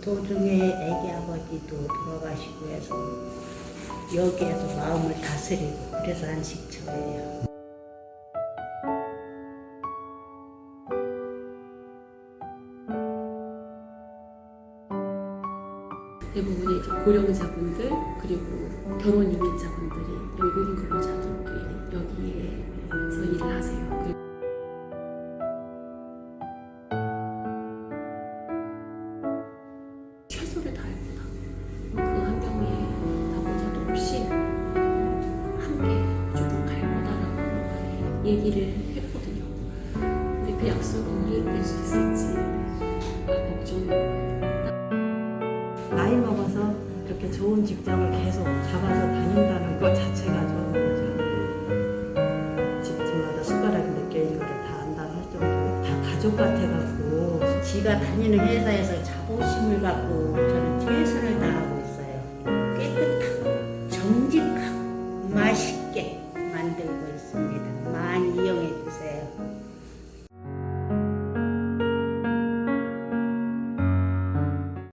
도중에 애기 아버지도 돌아가시고 해서 여기에서 마음을 다스리고 그래서 안식처예요. 대부분의 고령자분들 그리고 결혼 이민자분들이 외국인 근로자분들 얘기를 했거든요. 근데 그 약속은 이행될 수 있을지 걱정인 거예요. 나이 먹어서 이렇게 좋은 직장을 계속 잡아서 다닌다는 것 자체가 좋은 거죠. 집집마다 숟가락이 느껴있는 거를 다 안다고 할 정도로 다 가족 같아갖고 지가 다니는 회사에서 자부심을 갖고 저는 최선을